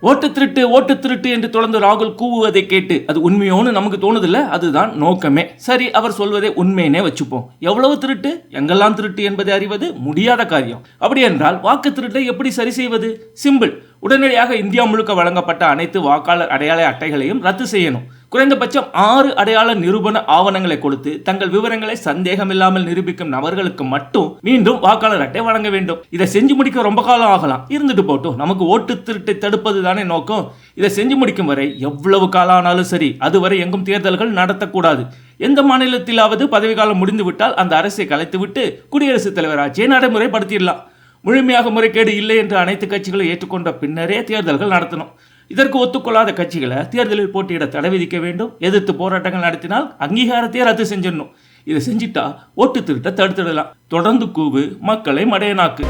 ஓட்டு திருட்டு ஓட்டு திருட்டு என்று தொடர்ந்து ராகுல் கூவுவதை கேட்டு அது உண்மையோன்னு நமக்கு தோணுதில்ல? அதுதான் நோக்கமே. சரி அவர் சொல்வதை உண்மையினே வச்சுப்போம். எவ்வளவு திருட்டு? எங்கெல்லாம் திருட்டு என்பதை அறிவது முடியாத காரியம். அப்படி என்றால் வாக்கு திருட்டை எப்படி சரி செய்வது? சிம்பிள் உடனடியாக இந்தியா முழுக்க வழங்கப்பட்ட அனைத்து வாக்காளர் அடையாள அட்டைகளையும் ரத்து செய்யணும். குறைந்தபட்சம் ஆறு அடையாள நிரூபண ஆவணங்களை கொடுத்து தங்கள் விவரங்களை சந்தேகமில்லாமல் நிரூபிக்கும் நபர்களுக்கு மட்டும் மீண்டும் வாக்காளர் அட்டை வழங்க வேண்டும். இதை செஞ்சு முடிக்க ரொம்ப காலம் ஆகலாம். இருந்துட்டு போட்டும். நமக்கு ஓட்டு திருட்டை தடுப்பது தானே நோக்கம். இதை செஞ்சு முடிக்கும் வரை எவ்வளவு காலம் ஆனாலும் சரி அதுவரை எங்கும் தேர்தல்கள் நடத்தக்கூடாது. எந்த மாநிலத்திலாவது பதவிக்காலம் முடிந்துவிட்டால் அந்த அரசை கலைத்துவிட்டு குடியரசுத் தலைவர் ஆட்சியை நடைமுறைப்படுத்திடலாம். முழுமையாக முறைகேடு இல்லை என்று அனைத்து கட்சிகளும் ஏற்றுக்கொண்ட பின்னரே தேர்தல்கள் நடத்தணும். இதற்கு ஒத்துக்கொள்ளாத கட்சிகளை தேர்தலில் போட்டியிட தடை விதிக்க வேண்டும் எதிர்த்து போராட்டங்கள் நடத்தினால் அங்கீகாரத்தையே ரத்து செஞ்சிடணும். இதை செஞ்சிட்டா ஓட்டு திருட்ட தடுத்துடலாம். தொடர்ந்து கூவு மக்களை மடையனாக்கு.